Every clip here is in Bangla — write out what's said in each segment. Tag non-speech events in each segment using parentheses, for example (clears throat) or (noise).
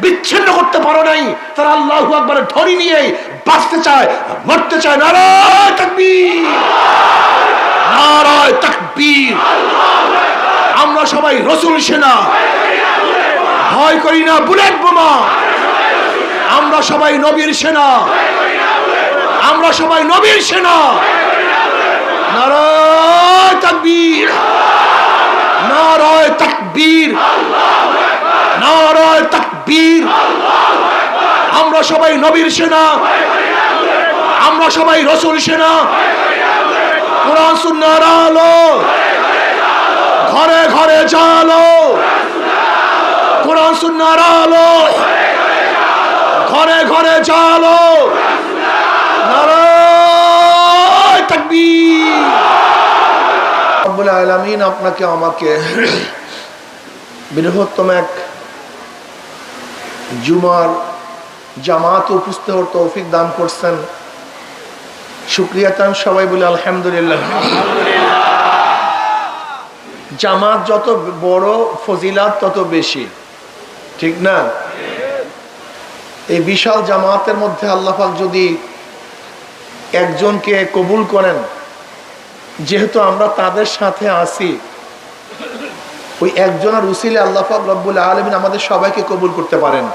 বিচ্ছিন্ন করতে পারো নাই। তারা আল্লাহ নিয়ে বাঁচতে চায়, মরতে চায়। নারায় নারায় তাকবীর। আমরা সবাই রসুল সেনা। ভয় করি না, বুলেট বোমা। আমরা সবাই নবীর সেনা। আমরা সবাই নবীর সেনা। নারায় তাকবীর। নারায় তাকবীর। নারায় তাকবীর। আমরা সবাই নবীর সেনা। আমরা সবাই রসুল সেনা। কোরআন সুন্নাহর আলো। ঘরে ঘরে জালো কোরআন সুন্নাহর আলো। ঘরে ঘরে রব্বুল আলামিন আপনাকে, আমাকে বৃহত্তম এক জুমার জামাত উপস্থিত তৌফিক দান করছেন। শুক্রিয়া তান সবাই বলে আলহামদুলিল্লাহ। জামাত যত বড়, ফজিলাত তত বেশি। ঠিক না? এই বিশাল জামাতের মধ্যে আল্লাহাক যদি একজনকে কবুল করেন, যেহেতু আমরা তাদের সাথে আছি, ওই একজনের উসিলে আল্লাহাক রব্বুল আলমিন আমাদের সবাইকে কবুল করতে পারেন।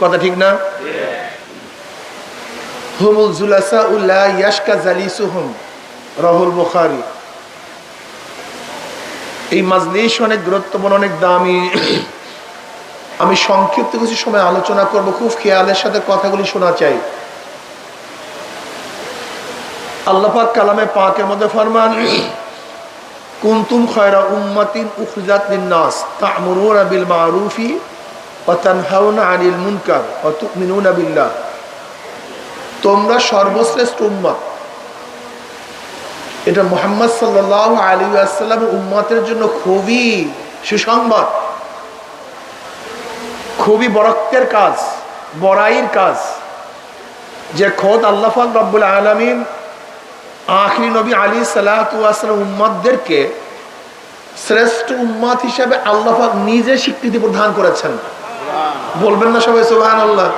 কথা ঠিক না? হুমুল জুলাসা উল্লাহ ইয়াসকা জালিসুহুম, রহুল বুখারি। এই মাজলিস অনেক গুরুত্বপূর্ণ, অনেক দামি। আমি সংক্ষিপ্ত কিছু সময় আলোচনা করব, খুব খেয়ালের সাথে কথাগুলি শোনা চাই। আল্লাপাক কালামে পাকের মধ্যে ফরমান, কুন্তুম খয়রা উম্মাতিন উখরিজাত লিন-নাস, তা'মুরুনা বিল মা'রুফি ওয়া তানহাউনা আনিল মুনকার ওয়া তু'মিনুনা বিল্লাহ। তোমরা সর্বশ্রেষ্ঠ উম্মত। এটা মোহাম্মদ সাল্লাহ আলী আসসালামের উম্মতের জন্য খুবই সুসংবাদ। খুবই বরক্তের কাজ, বড়াইয়ের কাজ। যে খোদ আল্লাহাক রব্বুল আলমিন আখরি নবী আলী সাল্লাহাম উম্মদদেরকে শ্রেষ্ঠ উম্মত হিসেবে আল্লাহাক নিজে স্বীকৃতি প্রদান করেছেন। বলবেন না সবাই সুবাহ আল্লাহ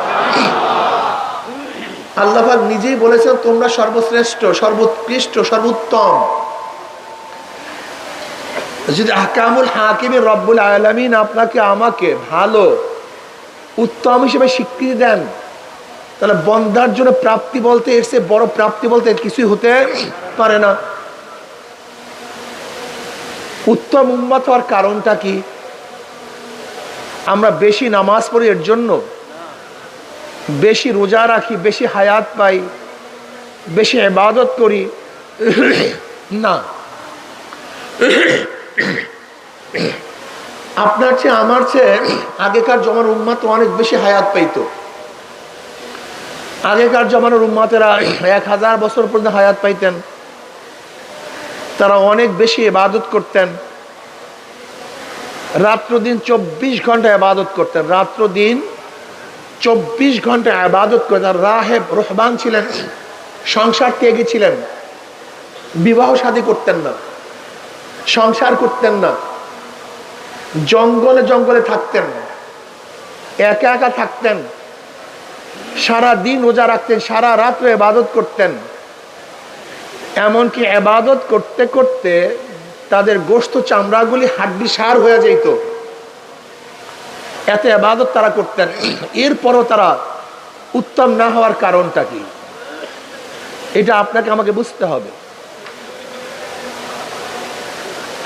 আল্লাহাক নিজেই বলেছেন, তোমরা সর্বশ্রেষ্ঠ, সর্বোৎকৃষ্ট, সর্বোত্তম। যদি আকামুল হাকিমের রব্বুল আলমিন আপনাকে, আমাকে ভালো উত্তম হিসেবে স্বীকৃতি দেন। তাহলে বন্ধার জন্য প্রাপ্তি বলতে এসে বড় প্রাপ্তি বলতে কিছুই হতে পারে না। উত্তম উন্মত হওয়ার কারণটা কি? আমরা বেশি নামাজ পড়ি এর জন্য। বেশি রোজা রাখি, বেশি হায়াত পাই, বেশি ইবাদত করি। না। আপনার চেয়ে, আমার চেয়ে আগেকার জমার উম্মাত অনেক বেশি হায়াত পাইতো। আগেকার জমানোর উম্মাতেরা এক হাজার বছর পর্যন্ত হায়াত পাইতেন। তারা অনেক বেশি ইবাদত করতেন। রাত্র দিন চব্বিশ ঘণ্টা ইবাদত করতেন। রাত্র দিন চব্বিশ ঘণ্টা আবাদত করে তার রাহেব রহবান ছিলেন, সংসার ত্যাগী ছিলেন। বিবাহ শাদী করতেন না। সংসার করতেন না। জঙ্গলে জঙ্গলে থাকতেন একা একা থাকতেন। সারা দিন রোজা রাখতেন, সারা রাত্রে এবাদত করতেন। এমনকি এবাদত করতে করতে তাদের গোস্ত চামড়াগুলি হাড্ডি সার হয়ে যেত। এত আবাদত তারা করতেন। এরপরও তারা উত্তম না হওয়ার কারণটা কি? এটা আপনাকে আমাকে বুঝতে হবে।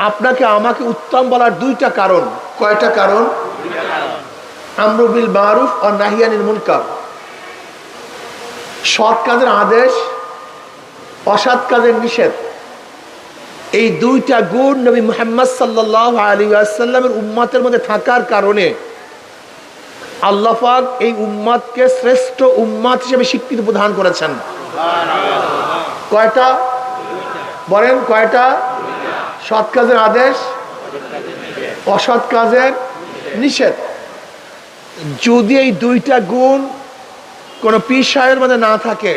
আপনাকে আমাকে উত্তম বলার দুইটা কারণ। কয়টা কারণ? আমরুবিল মারুফ ও নাহিয়ানিল মুনকার। সৎ কাজের আদেশ, অসৎ কাজের নিষেধ। এই দুইটা গুণ নবী মোহাম্মদ সাল্লাহ আলী আসাল্লামের উম্মতের মধ্যে থাকার কারণে আল্লাহাক এই উম্মাদকে শ্রেষ্ঠ উম্মাদ হিসেবে স্বীকৃতি প্রদান করেছেন। কয়টা? বলেন কয়টা? সৎ কাজের আদেশ, অসৎ কাজের নিষেধ। যদি এই দুইটা গুণ কোনো পীর সাহেবের মধ্যে না থাকে,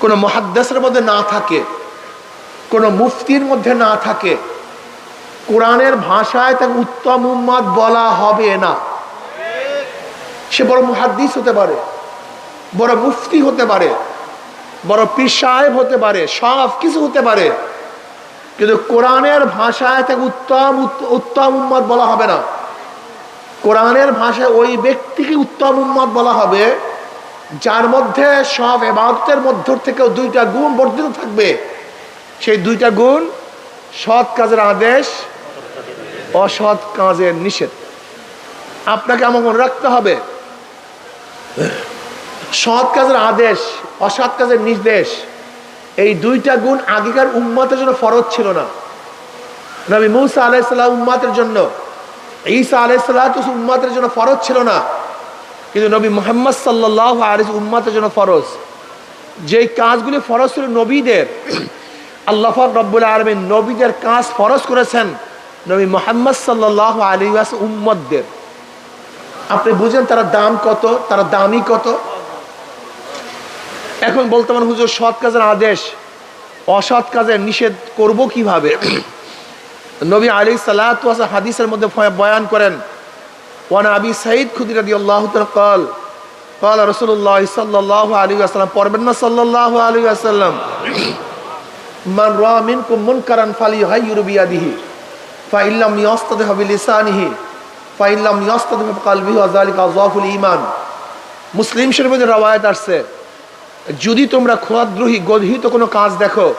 কোনো মহাদ্দাসের মধ্যে না থাকে, কোনো মুফতির মধ্যে না থাকে, কোরআনের ভাষায় তাকে উত্তম উম্মাদ বলা হবে না। সে বড় মুহাদ্দিস হতে পারে, বড় মুফতি হতে পারে, বড় পীর সাহেব হতে পারে সব কিছু হতে পারে। কিন্তু কোরআনের ভাষায় তাকে উত্তম উত্ত- উত্তম উম্মত বলা হবে না। কোরআনের ভাষায় ওই ব্যক্তিকে উত্তম উম্মত বলা হবে, যার মধ্যে সব এবাদতের মধ্য থেকেও দুইটা গুণ বর্ধিত থাকবে। সেই দুইটা গুণ সৎ কাজের আদেশ, অসৎ কাজের নিষেধ। আপনাকে আমার মনে রাখতে হবে, সৎ কাজের আদেশ, অসৎ কাজের নির্দেশ এই দুইটা গুণ আগেকার উম্মাতের জন্য ফরজ ছিল না। নবী মুসা আলাইসাল্লাম উম্মাতের জন্য, ঈসা আলাইসাল্লাহ উম্মাতের জন্য ফরজ ছিল না। কিন্তু নবী মোহাম্মদ সাল্লাহ আলিস উম্মাতের জন্য ফরজ। যেই কাজগুলি ফরজ ছিল নবীদের, আল্লাহ রব্বুল আলমী নবীদের কাজ ফরজ করেছেন নবী মোহাম্মদ সাল্লাহ আলী উম্মতদের। আপনি বুঝেন তারা দাম কত, তারা দামি কত? এখন বলতে পারেন হুজুর, সৎ কাজের আদেশ, অসৎ কাজের নিষেধ করব কীভাবে? (clears throat) নবী আলী সাল্লাহ হাদিসের মধ্যে বয়ান করেন, ওয়ান আবি সাইদ খুদি রাদি আল্লাহ কল কল রসুল্লাহ সাল্লাহ আলী আসাল্লাম পড়বেন না সাল্লাহ আলী আসাল্লাম মান রামিন কুমুন কারান ফালি হাই ইউরুবিয়াদিহি ফাইল্লাম নিয়স্তাদ হাবি লিসানিহি ফাইল্লাম নিয়স্তাদ কালবিহি আজালিক আজাফুল ইমান মুসলিম শরীফের রাওয়ায়াত আসছে যদি তোমরা ক্ষুদ্রোহী গর্হিত কোনো কাজ দেখো,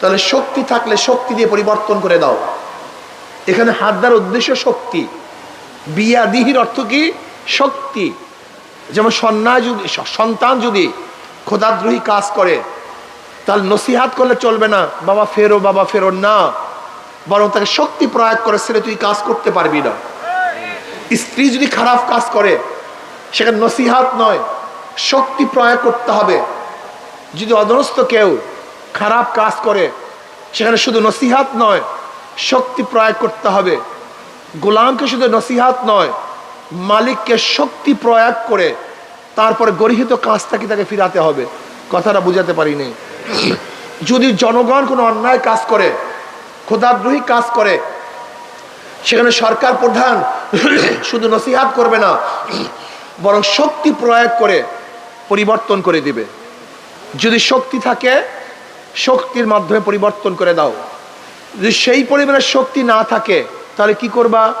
তাহলে শক্তি থাকলে শক্তি দিয়ে পরিবর্তন করে দাও। এখানে হাত দেওয়ার উদ্দেশ্য শক্তি। বিয়াদিহির অর্থ কি? শক্তি। যেমন সন্না যদি, সন্তান যদি খোদাদ্রোহী কাজ করে তাহলে নসিহাত করলে চলবে না, বাবা ফেরো বাবা ফেরো না। বরং তাকে শক্তি প্রয়োগ করে, ছেলে তুই কাজ করতে পারবি না। স্ত্রী যদি খারাপ কাজ করে, সেখানে নসিহাত নয়, শক্তি প্রয়োগ করতে হবে। যদি অধনস্থ কেউ খারাপ কাজ করে, সেখানে শুধু নসিহাত নয়, শক্তি প্রয়োগ করতে হবে। গোলামকে শুধু নসিহাত নয়, মালিককে শক্তি প্রয়োগ করে তারপরে গরিহিত কাজটাকে তাকে ফিরাতে হবে। কথাটা বুঝাতে পারিনি। যদি জনগণ কোনো অন্যায় কাজ করে ক্ষুদাদ্রোহী কাজ করে, সেখানে সরকার প্রধান শুধু নসিহাত করবে না, বরং শক্তি প্রয়োগ করে পরিবর্তন করে দিবে। যদি শক্তি থাকে, শক্তির মাধ্যমে পরিবর্তন করে দাও। যদি সেই পরিমাণের শক্তি না থাকে, তাহলে কি করবা?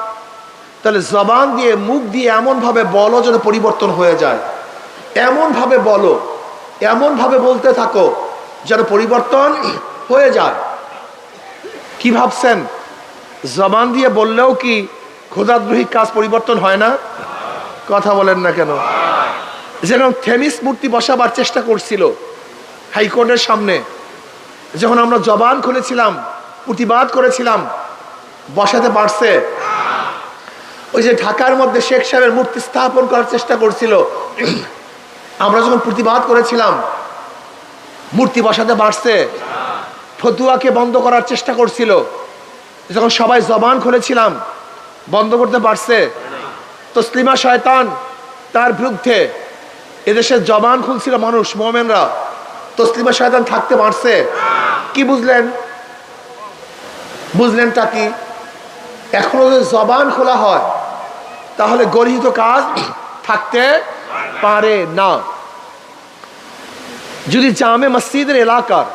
তাহলে জবান দিয়ে, মুখ দিয়ে এমনভাবে বলো যেন পরিবর্তন হয়ে যায়। এমনভাবে বলো, এমনভাবে বলতে থাকো যেন পরিবর্তন হয়ে যায়। কি ভাবছেন? জবান দিয়ে বললেও কি ক্ষুদাদ্রোহী কাজ পরিবর্তন হয় না? কথা বলেন না কেন? যেরকম থেমিস মূর্তি বসাবার চেষ্টা করছিল হাইকোর্টের সামনে। যখন আমরা জবান খুলেছিলাম, প্রতিবাদ করেছিলাম, বসাতে পারছে? ওই যে ঢাকার মধ্যে শেখ সাহেবের মূর্তি স্থাপন করার চেষ্টা করছিল। আমরা যখন প্রতিবাদ করেছিলাম, মূর্তি বসাতে পারছে? ফতুয়াকে বন্ধ করার চেষ্টা করছিল। যখন সবাই জবান খুলেছিলাম, বন্ধ করতে পারছে? তসলিমা শয়তান তার বিরুদ্ধে এদেশের জবান খুলছিল মানুষ, মোমেনরা। তসলিমা শয়তান থাকতে পারছে? কি বুঝলেন? বুঝলেনটা কি? এখনও যদি জবান খোলা হয়, তাহলে গরিহিত কাজ থাকতে পারে না। যদি জামে মসজিদের এলাকার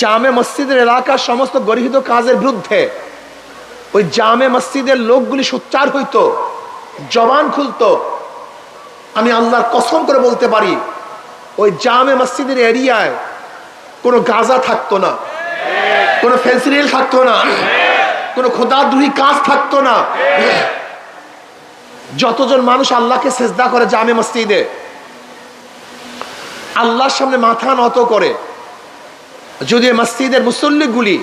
জামে মসজিদের এলাকার সমস্ত গরিহিত কাজের বিরুদ্ধে ওই জামে মসজিদের লোকগুলি সোচ্চার হইতো, জবান খুলতো, আমি আল্লাহর কসম করে বলতে পারি ওই জামে মসজিদের এরিয়ায় কোনো গাজা থাকতো না, কোনো ফেন্সিডিল থাকতো না, কোনো খোদাদ্রোহী কাজ থাকতো না। যতজন মানুষ আল্লাহকে সেজদা করে জামে মসজিদে, আল্লাহর সামনে মাথা নত করে, যদি মসজিদের মুসল্লিগুলি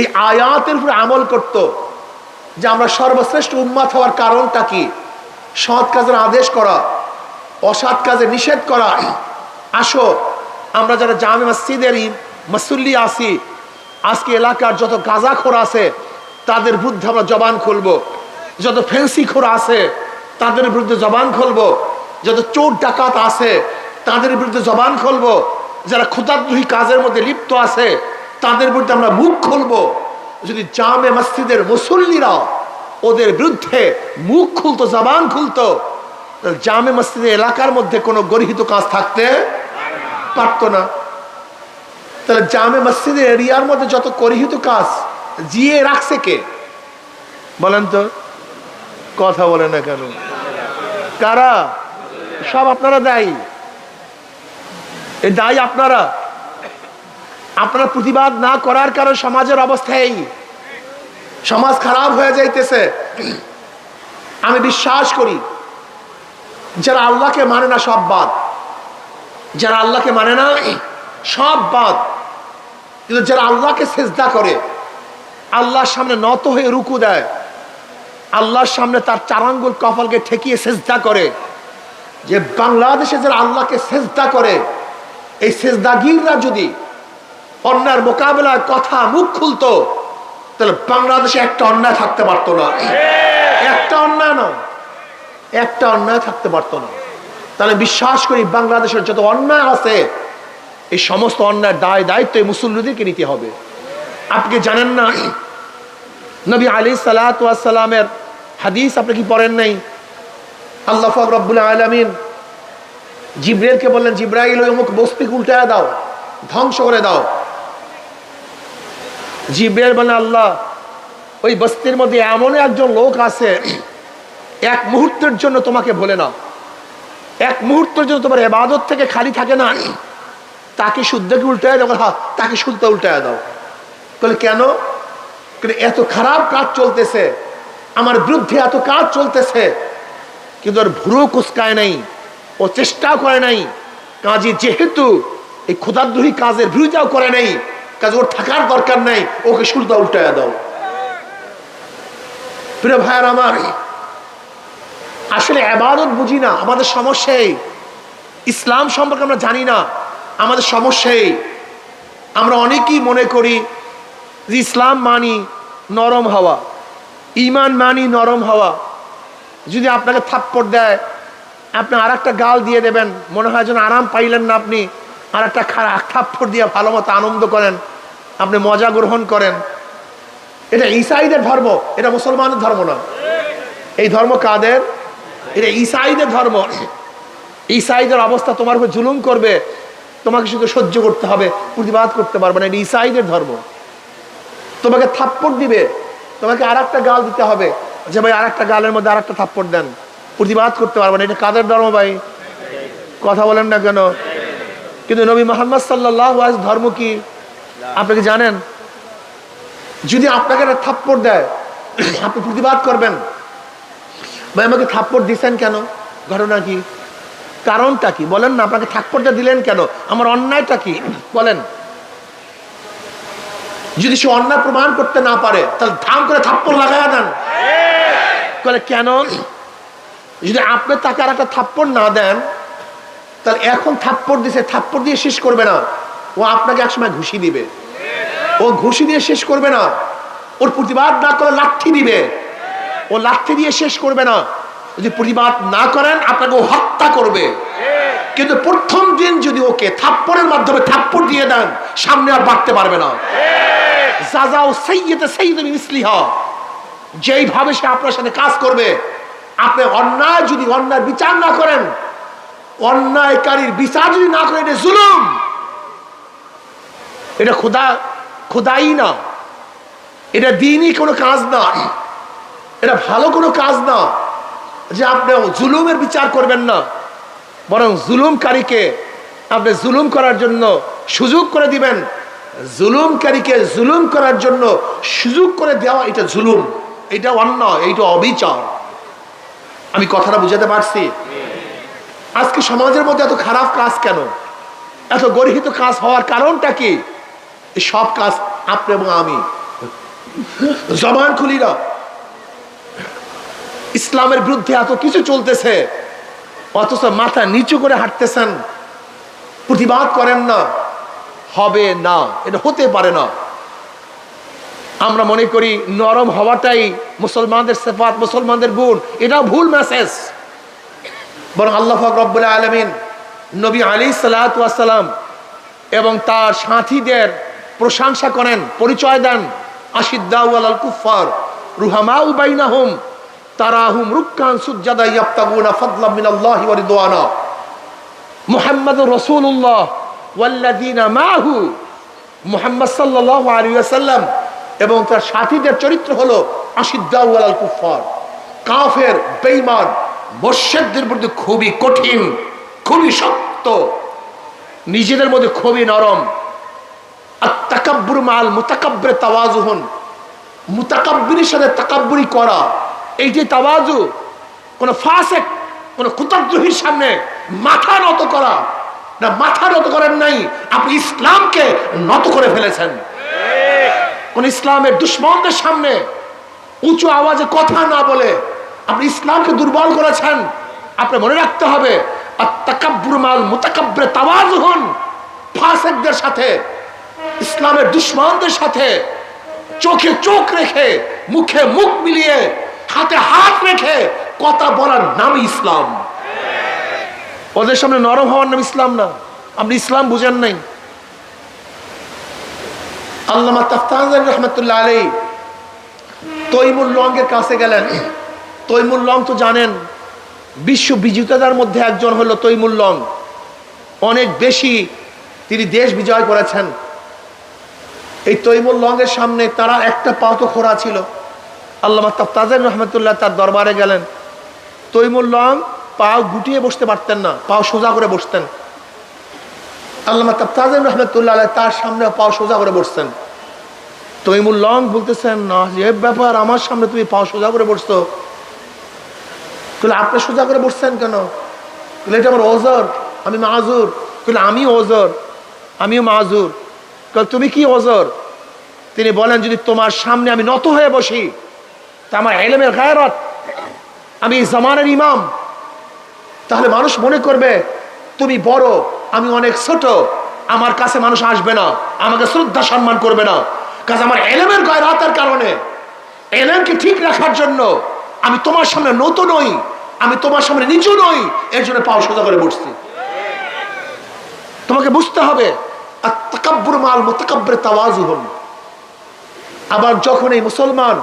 এই আয়াতের উপরে আমল করত যে আমরা সর্বশ্রেষ্ঠ উন্মাত হওয়ার কারণটা কি? সৎ কাজের আদেশ করা, অসৎ কাজে নিষেধ করা আসো, আমরা যারা জামে মসজিদের মুসল্লি আসি আজকে এলাকার যত গাঁজাখোর আছে, তাদের বিরুদ্ধে আমরা জবান খুলব। যত ফেন্সি খোর আছে, তাদের বিরুদ্ধে জবান খুলব। যত চোর ডাকাত আছে, তাদের বিরুদ্ধে জবান খুলবো। যারা ক্ষুদাদ্রোহী কাজের মধ্যে লিপ্ত আছে, তাদের বিরুদ্ধে আমরা মুখ খুলবো। যদি জামে মসজিদের মুসল্লিরা ওদের বিরুদ্ধে মুখ খুলতো, জবান খুলতো জামে মসজিদের এলাকার মধ্যে কোনো গরিহিত কাজ থাকতে পারতো না। তাহলে জামে মসজিদের এরিয়ার মধ্যে যত গরিহিত কাজ, জিয়ে রাখছে কে? বলেন তো, কথা বলে না কেন? কারা? সব আপনারা দায়ী। এই দায়ী আপনারা। আপনারা প্রতিবাদ না করার কারণে সমাজের অবস্থা এই। সমাজ খারাপ হয়ে যাইতেছে। আমি বিশ্বাস করি, যারা আল্লাহকে মানে না সব বাদ। যারা আল্লাহকে মানে না সব বাদ। কিন্তু যারা আল্লাহকে সেজদা করে আল্লাহর সামনে নত হয়ে রুকু দেয় আল্লাহর সামনে তার চারাঙ্গুল কপালকে ঠেকিয়ে সেজদা করে যে বাংলাদেশে যারা আল্লাহকে সেজদা করে এই সেজদাগিররা যদি অন্যায়ের মোকাবেলায় কথা মুখ খুলতো তাহলে বাংলাদেশে একটা অন্যায় থাকতে পারতো না। একটা অন্যায় নয় একটা অন্যায় থাকতে পারতো না। তাহলে বিশ্বাস করি বাংলাদেশের যত অন্যায় আছে, এই সমস্ত অন্যায় দায় দায়িত্ব এই মুসল্লিদেরকে নিতে হবে। আপনি জানেন না, নবী আলী সালাতামের হাদিস আপনি কি পড়েন নাই? আল্লাহ রব্বুল আলমিন জিব্রাইলকে বললেন, জিব্রাইল, ওই অমুক বস্তিকে উল্টায় দাও, ধ্বংস করে দাও। জিব্রাইল বলেন আল্লাহ, ওই বস্তির মধ্যে এমন একজন লোক আছে, এক মুহূর্তের জন্য তোমাকে বলে না এক মুহূর্তের জন্য তোমার এবাদত থেকে খালি থাকে না। তাকে শুদ্ধকে উল্টায় দাও? হ্যাঁ তাকে শুদ্ধ উল্টায় দাও। বলে, কেন? এত খারাপ কাজ চলতেছে। আমার বিরুদ্ধে এত কাজ চলতেছে। কিন্তু ওর ভুরু কুচকায় নাই, ও চেষ্টাও করে নাই। কাজে যেহেতু এই ক্ষুদাদ্রোহী কাজের বিরোধিতাও করে নাই, কাজ ওর থাকার দরকার নাই, ওকে শুল্তা উল্টায় দাও। প্রিয় ভাইয়ার আমার আসলে আবাদত বুঝি না, আমাদের সমস্যাই ইসলাম সম্পর্কে আমরা জানি না, আমাদের সমস্যাই আমরা অনেকেই মনে করি যে ইসলাম মানি নরম হওয়া, ইমান মানি নরম হওয়া। যদি আপনাকে থাপ্পড় দেয়, আপনি আর একটা গাল দিয়ে দেবেন, মনে হয় যেন আরাম পাইলেন না আপনি আর একটা থাপ্পড় দিয়ে ভালো মতো আনন্দ করেন, আপনি মজা গ্রহণ করেন। এটা ইসাইদের ধর্ম, এটা মুসলমানের ধর্ম না। এই ধর্ম কাদের? এটা ইসাইদের ধর্ম। ইসাইদের অবস্থা তোমার উপর জুলুম করবে, তোমাকে শুধু সহ্য করতে হবে, প্রতিবাদ করতে পারবে না, এটা ইসাইদের ধর্ম। তোমাকে থাপ্পড় দিবে, তোমাকে আর একটা গাল দিতে হবে, যে ভাই আর একটা গালের মধ্যে আর একটা থাপ্পড় দেন। প্রতিবাদ করতে পারবে না, এটা কাদের ধর্ম ভাই? কথা বলেন না কেন? কিন্তু নবী মোহাম্মদ সাল্লাহ ধর্ম কি? আপনি কি জানেন? যদি আপনাকে একটা থাপ্পড় দেয়, আপনি প্রতিবাদ করবেন। ভাই, আমাকে থাপ্পড় দিছেন কেন? ঘটনা কি? কারণটা কি? বলেন না, আপনাকে থাপ্পড়টা দিলেন কেন? আমার অন্যায়টা কি? বলেন। যদি সে অন্যায় প্রমাণ করতে না পারে, তাহলে ধাম করে থাপ্পড় লাগাই দেন। বলে কেন? যদি আপনি তাকে আর একটা থাপ্পড় না দেন, তাহলে এখন থাপ্পড় দিছে, থাপ্পড় দিয়ে শেষ করবে না। ও আপনাকে একসময় ঘুষি দিবে। ও ঘুষি দিয়ে শেষ করবে না। ওর প্রতিবাদ না করে লাঠি দিবে। ও লাঠি দিয়ে শেষ করবে না। যদি প্রতিবাদ না করেন, আপনাকে ও হত্যা করবে। কিন্তু প্রথম দিন যদি ওকে থাপ্পড়ের মাধ্যমে থাপ্পড় দিয়ে দেন, সামনে আর বাড়তে পারবে না। সৈয়দে সৈয়দ ইসলিহা যেইভাবে সে আপনার সাথে কাজ করবে, আপনি অন্যায় যদি অন্যায় বিচার না করেন, অন্যায়কারীর বিচার যদি না করেন, এটা জুলুম। এটা খোদা খোদাই না। এটা দিনই কোনো কাজ না। এটা ভালো কোনো কাজ না যে আপনি জুলুমের বিচার করবেন না। বরং জুলুমকারীকে আপনি জুলুম করার জন্য সুযোগ করে দিবেন। জুলুমকারীকে জুলুম করার জন্য সুযোগ করে দেওয়া এটা জুলুম। এটা অন্যায়, এইটা অবিচার। আমি কথাটা বুঝাতে পারছি? আজকে সমাজের মধ্যে এত খারাপ কাজ কেন? এত গর্হিত কাজ হওয়ার কারণটা কি? সব কাজ আপনি এবং আমি। জবান খুলিরা ইসলামের বিরুদ্ধে এত কিছু চলতেছে, অথচ মাথা নিচু করে হাঁটতেছেন, প্রতিবাদ করেন না, হবে না, এটা হতে পারে না। আমরা মনে করি নরম হওয়াটাই মুসলমানদের সেফাত, মুসলমানদের গুণ, এটা ভুল মেসেজ বরং আল্লাহ রব্বুল আলমিন নবী আলী সালাতাম এবং তার সাথীদের প্রশংসা করেন, পরিচয় দেন আশিদ্দাউল কুফার রুহামা উবাইনাহুম এবং তার সাথীদের চরিত্র হলো কুফার, বেঈমান মোর্শেদদের বিরুদ্ধে খুবই কঠিন, খুবই শক্ত, নিজেদের মধ্যে খুবই নরম। আর তাকাব্বুর মাল মুতাকাব্বরে তাওয়াজুহন, মুতাকাব্বিরের সাথে তাকাব্বুরি করা। এই যে তাওয়াজু, কোন ফাসেক, কোন কুতদ্রোহীর সামনে মাথা নত করা, না, মাথা নত করেন নাই, আপনি ইসলামকে নত করে ফেলেছেন। কোন ইসলামের দুশ্মনদের সামনে উঁচু আওয়াজে কথা না বলে আপনি ইসলামকে দুর্বল করেছেন আপনি মনে রাখতে হবে আর তাকাব্বুর মাল মুতাকাব্বরে তাওয়াজ হন, ফাসেকদের সাথে, ইসলামের দুশ্মনদের সাথে চোখে চোখ রেখে মুখে মুখ মিলিয়ে হাতে হাত রেখে কথা বলার নাম ইসলাম। ওদের সামনে নরম হওয়ার নাম ইসলাম না। আপনি ইসলাম বুঝেন নাই। আল্লামা তাফতান রহমতুল্লাহ আলী তৈমুল লঙ্গের কাছে গেলেন। তৈমুল লং তো জানেন, বিশ্ব বিজেতাদের মধ্যে একজন হলো তৈমুল লং। অনেক বেশি তিনি দেশ বিজয় করেছেন। এই তৈমুল লঙ্গের সামনে তারা একটা পাও তো খোরা ছিল। আল্লামা তাফতাজের রহমতুল্লাহ তার দরবারে গেলেন। তৈমুল লং পাও গুটিয়ে বসতে পারতেন না, পাও সোজা করে বসতেন। আল্লামা তাফতাজের রহমতুল্লাহ তার সামনে পাও সোজা করে বসতেন তৈমুল লং বলতেছেন, না যে ব্যাপার, আমার সামনে তুমি পাও সোজা করে বসতো আপনি সোজা করে বসছেন কেন? এটা আমার ওজর, আমি মাজুর তাহলে আমি ওজর, আমিও মাজুর তুমি কি ওজর? তিনি বলেন, যদি তোমার সামনে আমি নত হয়ে বসি আমার এলেমের গায়রত। আমি জামানের ইমাম। তাহলে মানুষ মনে করবে, তুমি বড়, আমি অনেক ছোট, আমার কাছে মানুষ আসবে না, আমাকে শ্রদ্ধা সম্মান করবে না। কাজ আমার এলেমের গায়রাতের কারণে এলেমকে ঠিক রাখার জন্য? আমি তোমার সামনে নতুন নই, আমি তোমার সামনে নিচু নই, এর জন্য পাও সোজা করে বসছি। তোমাকে বুঝতে হবে আর তাকাব্বুর মাল মোতাকাব্বের তাওয়াজু হন আবার যখন এই মুসলমান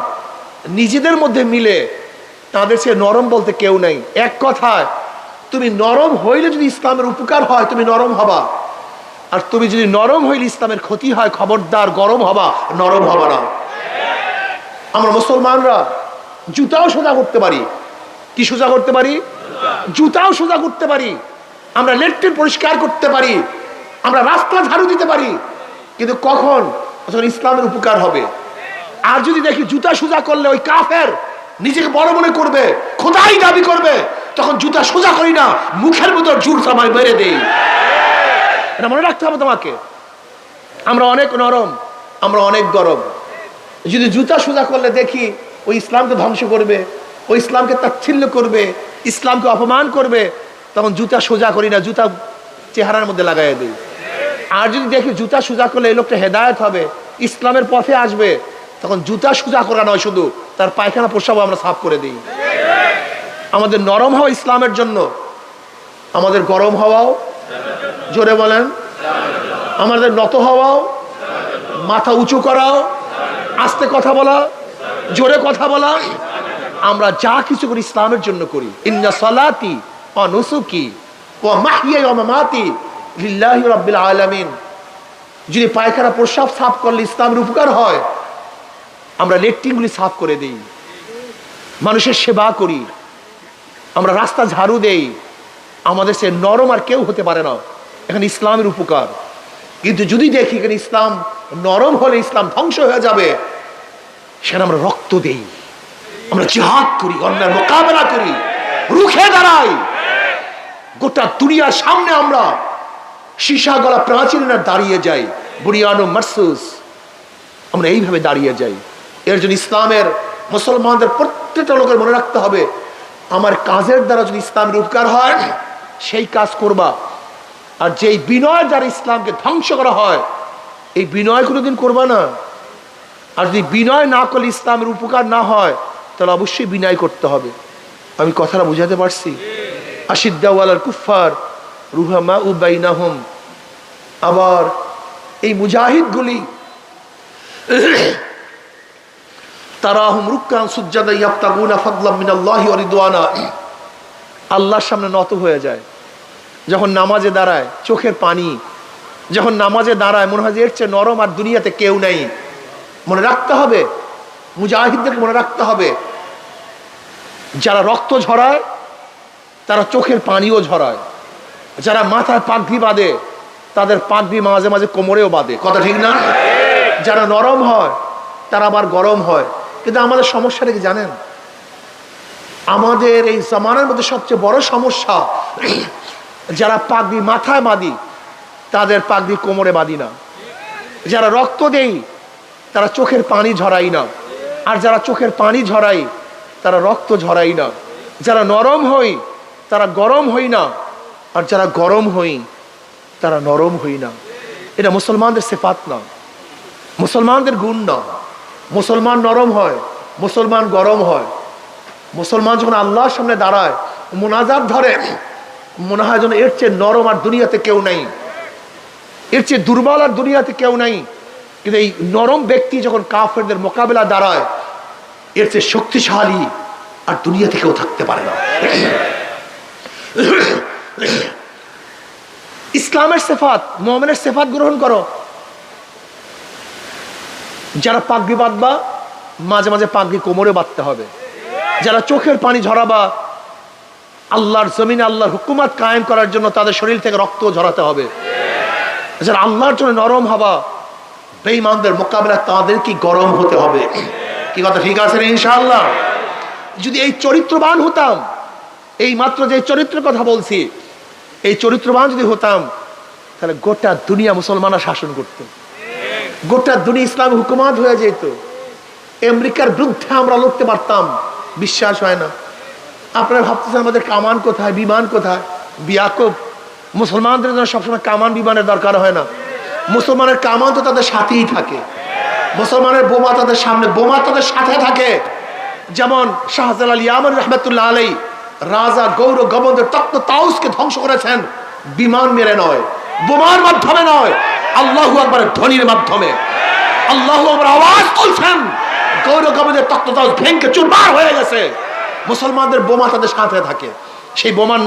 নিজেদের মধ্যে মিলে তাদের সে নরম বলতে কেউ নেই। এক কথায়, তুমি নরম হইলে যদি ইসলামের উপকার হয়, তুমি নরম হবা। আর তুমি যদি নরম হইলে ইসলামের ক্ষতি হয়, খবরদার, গরম হবা, নরম হবা না। আমরা মুসলমানরা জুতাও সোজা করতে পারি। কি সোজা করতে পারি? জুতাও সোজা করতে পারি। আমরা লেট্রিন পরিষ্কার করতে পারি। আমরা রাস্তা ঝাড়ু দিতে পারি। কিন্তু কখন? ইসলামের উপকার হবে। আর যদি দেখি জুতা সোজা করলে ওই কাফের নিজেকে বড় মনে করবে, খোদাই দাবি করবে, তখন জুতা সোজা করি না, মুখের মতো জুর সামাই মেরে দেই। এটা মনে রাখতে হবে তোমাকে। আমরা অনেক নরম, আমরা অনেক গরম। যদি জুতা সোজা করলে দেখি ওই ইসলামকে ধ্বংস করবে, ওই ইসলামকে তাচ্ছিল্য করবে, ইসলামকে অপমান করবে, তখন জুতা সোজা করি না, জুতা চেহারার মধ্যে লাগাই দিই। আর যদি দেখি জুতা সোজা করলে এই লোকটা হেদায়ত হবে, ইসলামের পথে আসবে তখন জুতা সোজা করা নয় শুধু, তার পায়খানা পোশাকও আমরা সাফ করে দিই। আমাদের নরম হওয়া ইসলামের জন্য, আমাদের গরম হওয়াও, জোরে বলেন, আমাদের নত হওয়াও, মাথা উঁচু করাও আস্তে কথা বলা, জোরে কথা বলা, আমরা যা কিছু করি ইসলামের জন্য করি। ইন্না সালাতি অনুসুকি ও মাহিয়া ও লিল্লাহি রাব্বিল আলামিন। যদি পায়খানা প্রস্রাব সাফ করলে ইসলামের উপকার হয় আমরা লেট্রিনগুলি সাফ করে দেই। মানুষের সেবা করি। আমরা রাস্তা ঝাড়ু দেই। আমাদের সে নরম আর কেউ হতে পারে না। এখানে ইসলামের উপকার। কিন্তু যদি দেখি এখানে ইসলাম নরম হলে ইসলাম ধ্বংস হয়ে যাবে, সেখানে আমরা রক্ত দেই। আমরা জিহাদ করি, অন্যায় মোকাবেলা করি। রুখে দাঁড়াই। গোটা দুনিয়ার সামনে আমরা সীসা গলা প্রাচীর দাঁড়িয়ে যাই। বুড়িয়ানো মার্সুস। আমরা এইভাবে দাঁড়িয়ে যাই। এর জন্য ইসলামের মুসলমানদের প্রত্যেকটা লোকের মনে রাখতে হবে, আমার কাজের দ্বারা যদি ইসলামের উপকার হয়, সেই কাজ করবা। আর যেই বিনয় দ্বারা ইসলামকে ধ্বংস করা হয়, এই বিনয় কোনোদিন করবা না। আর যদি বিনয় না করলে ইসলামের উপকার না হয়, তাহলে অবশ্যই বিনয় করতে হবে। আমি কথাটা বুঝাতে পারছি? আশিদ্দাওয়ালার কুফার রুহামা উবাইনাহম আবার এই মুজাহিদগুলি আল্লাহর সামনে নত হয়ে যায়। যখন নামাজে দাঁড়ায়, চোখের পানি। যখন নামাজে দাঁড়ায়, মনে হয় যে এর চেয়ে নরম আর দুনিয়াতে কেউ নেই। মনে রাখতে হবে, মুজাহিদদেরকে মনে রাখতে হবে। যারা রক্ত ঝরায়, তারা চোখের পানিও ঝরায়। যারা মাথায় পাগড়ি বাঁধে, তাদের পাগড়ি মাঝে মাঝে কোমরেও বাঁধে। কথা ঠিক না? যারা নরম হয়, তারা আবার গরম হয়। কিন্তু আমাদের সমস্যাটা কি জানেন? আমাদের এই জামানার মধ্যে সবচেয়ে বড় সমস্যা, যারা পাগড়ি মাথায় বাঁধি, তাদের পাগড়ি কোমরে বাঁধি না। যারা রক্ত দেই, তারা চোখের পানি ঝরাই না। আর যারা চোখের পানি ঝরাই, তারা রক্ত ঝরাই না। যারা নরম হই, তারা গরম হই না। আর যারা গরম হই, তারা নরম হই না। এটা মুসলমানদের সেপাত না। মুসলমানদের গুণ না। মুসলমান নরম হয়, মুসলমান গরম হয়। মুসলমান যখন আল্লাহর সামনে দাঁড়ায়, মোনাজাত ধরে, মনে হয় যেন এর চেয়ে নরম আর দুনিয়াতে কেউ নাই। এর চেয়ে দুর্বল আর দুনিয়াতে কেউ নাই। কিন্তু এই নরম ব্যক্তি যখন কাফেরদের মোকাবেলা দাঁড়ায়, এর চেয়ে শক্তিশালী আর দুনিয়াতে কেউ থাকতে পারে না। ইসলামের সেফাত মোহামেনের সেফাত গ্রহণ করো। যারা পাগড়ি বাঁধবা, মাঝে মাঝে পাগড়ি কোমরে বাঁধতে হবে। যারা চোখের পানি ঝরাবা, আল্লাহর জমিনে আল্লাহর হুকুমাত কায়েম করার জন্য তাদের শরীর থেকে রক্ত ঝরাতে হবে। যারা আল্লাহর জন্য নরম হবা, বেঈমানদের মোকাবেলা তাদের কি গরম হতে হবে? কি কথা ঠিক আছে ইনশাআল্লাহ? যদি এই চরিত্রবান হতাম, এই মাত্র যে চরিত্রের কথা বলছি, এই চরিত্রবান যদি হতাম, তাহলে গোটা দুনিয়া মুসলমানরা শাসন করতো। গোটা দুনিয়া ইসলাম হুকুমাত হয়ে যেত। আমেরিকার বিরুদ্ধে আমরা লড়তে পারতাম। বিশ্বাস হয় না। আপনারা ভাবতেছেন আমাদের কামান কোথায়, বিমান কোথায়? বিয়াকব, মুসলমানদের জন্য সবসময় কামান বিমানের দরকার হয় না। মুসলমানের কামান তো তাদের সাথেই থাকে। মুসলমানের বোমা তাদের সামনে, বোমা তাদের সাথে থাকে। যেমন শাহজালাল ইয়ামন রহমতুল্লাহ আলাই রাজা গৌর গবন্দের তত্ত্ব তাউসকে ধ্বংস করেছেন। বিমান মেরে নয়, বোমার মাধ্যমে নয়। আল্লাহ আকবর ধ্বনির মাধ্যমে। আল্লাহ আকবর আওয়াজ তুলছেন। গৌরব গবন্দের তত্ত্ব তাউস ভেঙ্গে চুরমার হয়ে গেছে। মুসলমানদের বোমা তাদের সাথে থাকে। সেই বোমার